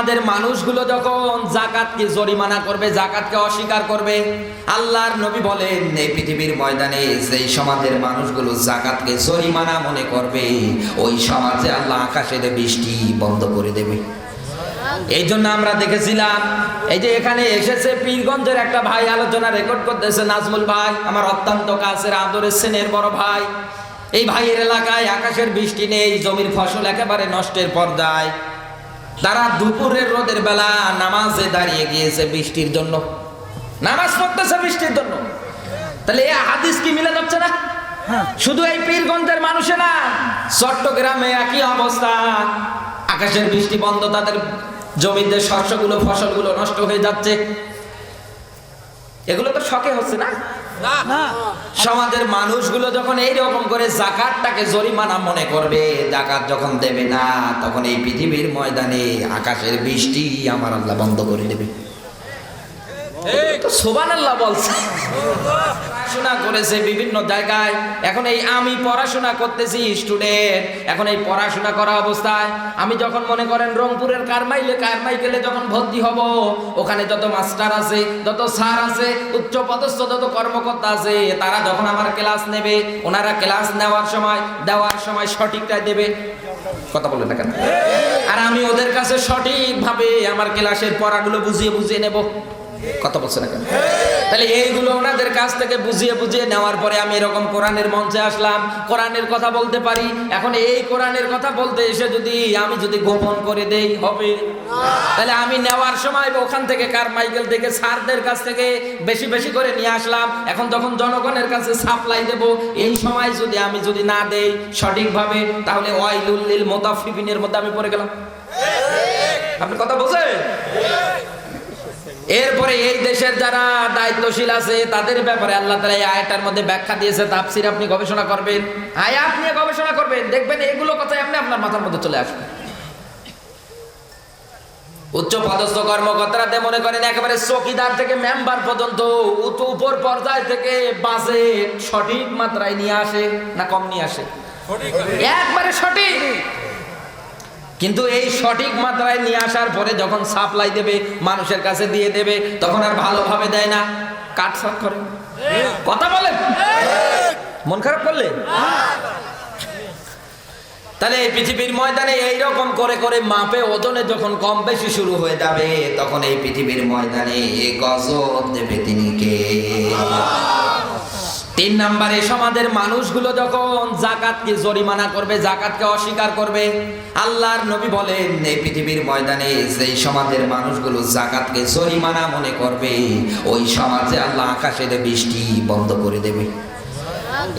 সমাজের মানুষগুলো যখন জাকাতকে জরিমানা করবে, জাকাতকে অস্বীকার করবে, আল্লাহর নবী বলেন, এই পৃথিবীর ময়দানে সেই সমাজের মানুষগুলো জাকাতকে জরিমানা মনে করবে, ওই সমাজে আল্লাহ আকাশের বৃষ্টি বন্ধ করে দেবে। এই জন্য আমরা দেখেছিলাম, এই যে এখানে এসেছে পীরগঞ্জের একটা ভাই আলোচনা রেকর্ড করতেছে, নাজমুল ভাই, আমার অত্যন্ত কাছের আদরের সেনের বড় ভাই। এই ভাইয়ের এলাকায় আকাশের বৃষ্টি নেই, জমির ফসল একেবারে নষ্টের পর্দায়। তারা দুপুরের রোদের বেলা নামাজে দাঁড়িয়ে গিয়েছে বৃষ্টির জন্য। নামাজ পড়তেছে বৃষ্টির জন্য। তাহলে এই হাদিস কি মিলে যাচ্ছে না? শুধু এই পীরগঞ্জের মানুষে না চট্টগ্রামে একই অবস্থা। আকাশের বৃষ্টি বন্ধ তাদের জমিতে শস্যগুলো ফসলগুলো নষ্ট হয়ে যাচ্ছে। এগুলো তো শখে হচ্ছে না? সমাজের মানুষগুলো যখন এই রকম করে জাকাতটাকে জরিমানা মনে করবে, জাকাত যখন দেবে না, তখন এই পৃথিবীর ময়দানে আকাশের বৃষ্টি আমার আল্লাহ বন্ধ করে দেবে। পড়াশোনা করেছে বিভিন্ন জায়গায়। এখন এই আমি পড়াশোনা করতেছি স্টুডেন্ট এখন এই পড়াশোনা করা অবস্থায়। আমি যখন মনে করেন রংপুরের কারমাইলে, কারমাইকেলে যখন ভর্তি হব, ওখানে যত মাস্টার আছে, যত স্যার আছে, উচ্চ পদস্থ যত কর্মকর্তা আছে, তারা যখন আমার ক্লাস নেবে, ওনারা ক্লাস নেওয়ার সময়, দেওয়ার সময় সঠিকটাই দেবে। কথা বলে না আর আমি ওদের কাছে সঠিকভাবে আমার ক্লাসের পড়াগুলো বুঝিয়ে বুঝিয়ে নেব। কথা বলছে না কেন? তাহলে এইগুলো ওনাদের কাছ থেকে বুঝিয়ে বুঝিয়ে নেওয়ার পরে আমি এরকম কোরআনের মঞ্চে আসলাম, কোরআনের কথা বলতে পারি। এখন এই কোরআনের কথা বলতে এসে যদি আমি যদি গোপন করে দেই, হবে? তাহলে আমি নেওয়ার সময় ওখান থেকে কার মাইকেল থেকে, স্যারদের কাছ থেকে বেশি বেশি করে নিয়ে আসলাম। এখন যখন জনগণের কাছে সাপ্লাই দেব। এই সময় যদি আমি যদি না দেই, সঠিকভাবে, তাহলে ওয়াইলুল্লিল মোতাফিবিনের মধ্যে আমি পড়ে গেলাম। আপনি কথা বলছেন? এরপরে এই দেশের যারা দায়িত্বশীল আছে তাদের ব্যাপারে আল্লাহ তালা এই আয়াটার মধ্যে ব্যাখ্যা দিয়েছে তাফসির আপনি গবেষণা করবেন। আয়াত নিয়ে গবেষণা করবেন দেখবেন এগুলো কথাই আপনি আপনার মাথার মধ্যে চলে আসবে। উচ্চ পদস্থ কর্মকর্তারা মনে করেন একেবারে চকিদার থেকে মেম্বার পর্যন্ত উপর পর্যায় থেকে বাসে সঠিক মাত্রায় নিয়ে আসে না কম নিয়ে আসে? একবারে সঠিক। কিন্তু এই সঠিক মাত্রায় নিয়ে আসার পরে যখন সাপ্লাই দেবে, মানুষের কাছে দিয়ে দেবে, তখন আর ভালোভাবে দেয় না। কাট সাট করে? কথা বলেন। মন খারাপ করলে? তাহলে এই পৃথিবীর ময়দানে এইরকম করে করে মাপে ওজনে যখন কম বেশি শুরু হয়ে যাবে, তখন এই পৃথিবীর ময়দানে গজব দেবে তিনি কে? তিন নম্বরে সমাজের মানুষগুলো যখন জাকাতকে জরিমানা করবে, জাকাতকে অস্বীকার করবে, আল্লাহর নবী বলেন, এই পৃথিবীর ময়দানে সেই সমাজের মানুষগুলো জাকাতকে জরিমানা মনে করবে, ওই সমাজে আল্লাহ আকাশের বৃষ্টি বন্ধ করে দেবে।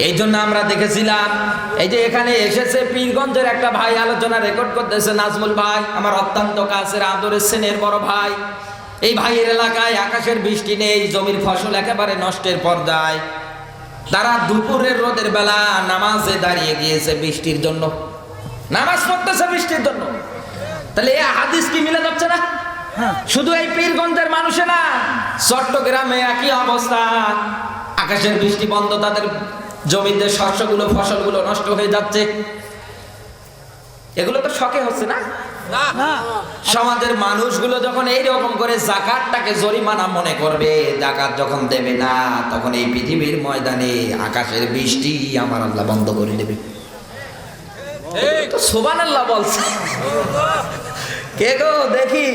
এই জন্য আমরা দেখেছিলাম, এই যে এখানে এসেছে পীরগঞ্জের একটা ভাই আলোচনা রেকর্ড করতেছে, নাজমুল ভাই, আমার অত্যন্ত কাছের আদরের সেনের বড় ভাই। এই ভাইয়ের এলাকায় আকাশের বৃষ্টি নেই, জমির ফসল একেবারে নষ্টের পর্দায়। তারা দুপুরের রোদের বেলা নামাজে দাঁড়িয়ে গিয়েছে বৃষ্টির জন্য। নামাজ পড়তেছে বৃষ্টির জন্য। তাহলে এই হাদিস কি মিলে যাচ্ছে না? শুধু এই পীরগঞ্জের মানুষে না চট্টগ্রামে একই অবস্থা। আকাশের বৃষ্টি বন্ধ তাদের জমিতে শস্যগুলো ফসলগুলো নষ্ট হয়ে যাচ্ছে। এগুলো তো শখে হচ্ছে না? সমাজের মানুষগুলো যখন এই রকম করে জাকাতটাকে জরিমানা মনে করবে জাকাত যখন দেবে না তখন এই পৃথিবীর ময়দানে আকাশের বৃষ্টি আমার আল্লাহ বন্ধ করে দেবে। সোবান আল্লাহ বলছে। কে গো দেখি।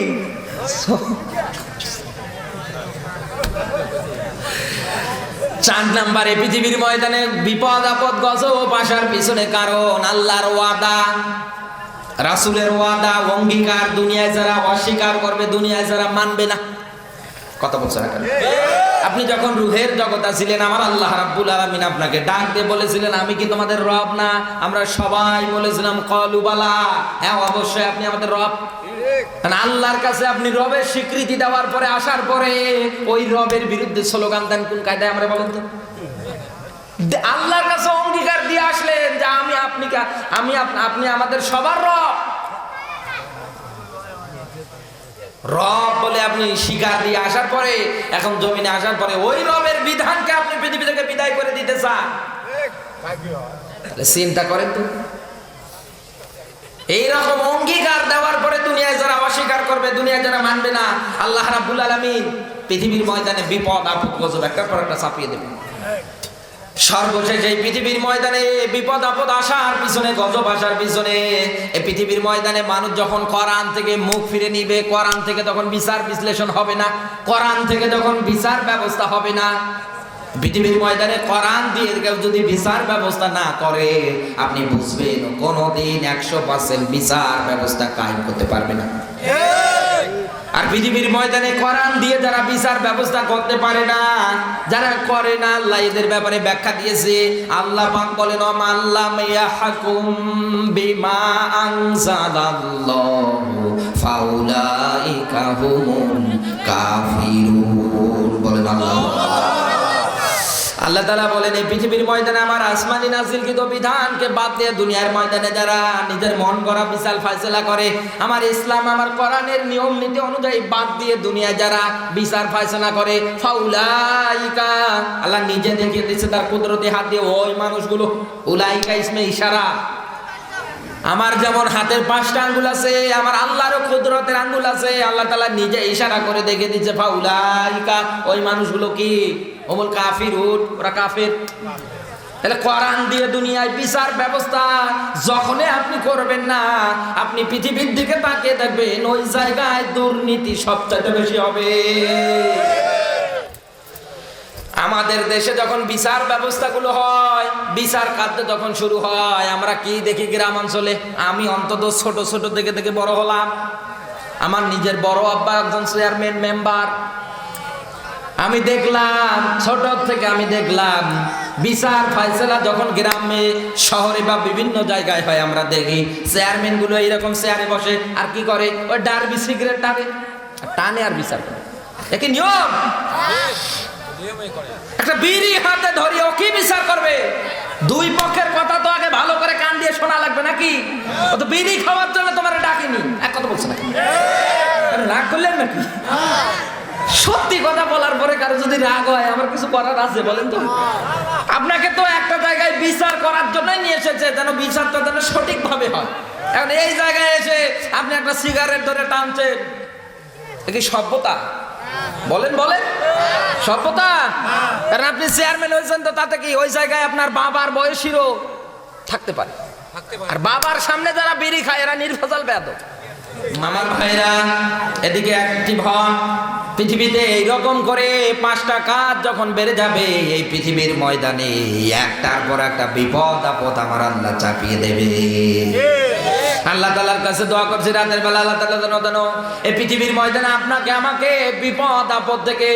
চার নাম্বারে পৃথিবীর ময়দানে বিপদ আপদ গজব আসার পিছনে কারণ আল্লাহর ওয়াদা। রাসুলের ওয়াদা, অঙ্গীকার, দুনিয়ায় যারা অস্বীকার করবে, দুনিয়ায় যারা মানবে না। কথা বলছে না আপনি যখন রুহের জগৎ ছিলেন আমার আল্লাহ রাব্বুল আলামিন আপনাকে ডাক দিয়ে বলেছিলেন, আমি কি তোমাদের রব না? আমরা সবাই বলেছিলাম কলুবালা হ্যাঁ অবশ্যই আপনি আমাদের রব। আল্লাহর কাছে আপনি রবের স্বীকৃতি দেওয়ার পরে, আসার পরে ওই রবের বিরুদ্ধে স্লোগান দেন, কোন কায়দায় আমরা বলেন তো? আল্লাহর কাছে অঙ্গীকার দিয়ে আসলেন যে আমি আপনি কা- আমি আপনি আমাদের সবার রব। রব বলে আপনি শিকার দিয়ে আসার পরে, এখন জমিনে আসার পরে ওই রবের বিধানকে আপনি পৃথিবী থেকে বিদায় করে দিতে চান। চিন্তা করেন তো। এইরকম অঙ্গীকার দেওয়ার পরে দুনিয়ায় যারা অস্বীকার করবে দুনিয়া যারা মানবে না, আল্লাহ রাব্বুল আলামিন পৃথিবীর ময়দানে বিপদ, আপদ, গজব একটার পর একটা চাপিয়ে দেবে সর্বশেষ এই পৃথিবীর ময়দানে বিপদ, আপদ আসার পিছনে, গজব আসার পিছনে, এই পৃথিবীর ময়দানে মানুষ যখন কোরআন থেকে মুখ ফিরে নিবে, কোরআন থেকে তখন বিচার বিশ্লেষণ হবে না, কোরআন থেকে তখন বিচার ব্যবস্থা হবে না। পৃথিবীর ময়দানে কোরআন দিয়ে কেউ যদি বিচার ব্যবস্থা না করে, আপনি বুঝবেন কোনোদিন একশো পার্সেন্ট বিচার ব্যবস্থা কায়েম করতে পারবে না। আর পৃথিবীর ময়দানে কোরআন দিয়ে যারা বিচার ব্যবস্থা করতে পারে না, যারা করে না, আল্লাহ এদের ব্যাপারে ব্যাখ্যা দিয়েছে। আল্লাহ পাক বলেন আল্লাহ ইয়াহকুম বিমা আনজালাল্লাহু ফাউলাইকা হুমুল কাফিরুন। বলেন আল্লাহ। আল্লাহ তালা বলেন, এই পৃথিবীর ময়দানে আমার আসমানি নাজিলকৃত বিধানকে বাদ দিয়ে দুনিয়ার ময়দানে যারা নিজের মন করা বিশাল ফাইসলা করে, আমার ইসলাম, আমার কোরআনের নিয়ম নীতি অনুযায়ী বাদ দিয়ে দুনিয়ায় যারা বিচার ফাইসলা করে, ফাউলাইকা, আল্লাহ নিজে দেখিয়ে দিচ্ছে তার কুদরতি হাত দিয়ে, ওই মানুষগুলো, উলাইকা ইসমে ইশারা। আমার যেমন হাতের পাঁচটা আঙ্গুল আছে, আমার আল্লাহরও কুদরতের আঙ্গুল আছে, আল্লাহ তালা নিজে ইশারা করে দেখে দিচ্ছে ফাউলাইকা, ওই মানুষগুলো কি অমল কাফির উঠ ওরা কাফের। তাহলে কোরআন দিয়ে দুনিয়ায় বিচার ব্যবস্থা যখনই আপনি করবেন না, আপনি পৃথিবীর দিকে তাকিয়ে দেখবেন ওই জায়গায় দুর্নীতি সবচাইতে বেশি হবে। আমাদের দেশে যখন বিচার ব্যবস্থাগুলো হয়, বিচার কার্য যখন শুরু হয়, আমরা কি দেখি গ্রাম অঞ্চলে? আমি অন্তত ছোট ছোট দেখে দেখে বড় হলাম। আমার নিজের বড় আব্বা একজন চেয়ারম্যান মেম্বার আমি দেখলাম ছোট থেকে আমি দেখলাম, বিচার ফাইসলা যখন গ্রামে, শহরে বা বিভিন্ন জায়গায় হয় আমরা দেখি, চেয়ারম্যানগুলো এইরকম চেয়ারে বসে, আর কি করে? ওই ডারবি সিগারেট টানে টানে আর বিচার করে। একই নিয়ম? একটা বিড়ি হাতে ধরি ও কি বিচার করবে? দুই পক্ষের কথা তো আগে ভালো করে কান দিয়ে শোনা লাগবে নাকি? ও তো বিড়ি খাওয়ার জন্য তোমার ডাকিনি। এক কথা বলছে আরে রাগ করলেন নাকি? সত্যি কথা বলার পরে কারও যদি রাগ হয়, আমার কিছু করার আছে বলেন তো। আপনাকে তো একটা জায়গায় বিচার করার জন্যই নিয়ে এসেছে, যেন বিচারটা যেন সঠিকভাবে হয়। এখন এই জায়গায় এসে আপনি একটা সিগারেট ধরে টানছেন কি সভ্যতা? বলেন বলেন। সভ্যতা? কারণ আপনি চেয়ারম্যান হয়েছেন তো তাতে কি ওই জায়গায় আপনার বাবার বয়সীরও থাকতে পারে? আর বাবার সামনে যারা বিড়ি খায়, এরা নির্ভেজাল বেদ মামার ভাইরা, এদিকে অ্যাক্টিভ হন। পৃথিবীতে এইরকম করে পাঁচটা কাজ যখন বেড়ে যাবে এই পৃথিবীর ময়দানে একটার পর একটা বিপদ আপদ আমার আল্লাহ চাপিয়ে দেবে। আল্লাহ তালার কাছে দোয়া করছি রাতের বেলা আল্লাহ তালা যেন যেন এই পৃথিবীর ময়দানে আপনাকে আমাকে বিপদ আপদ থেকে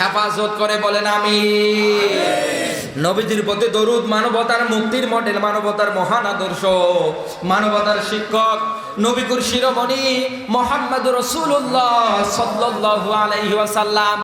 হেফাজত করে বলেন আমি নবীজির প্রতি দরুদ মানবতার মুক্তির মডেল, মানবতার মহান আদর্শ। মানবতার শিক্ষক, নবীকুর শিরোমণি মোহাম্মদ রসুল্লাহ সাল্লাল্লাহু আলাইহি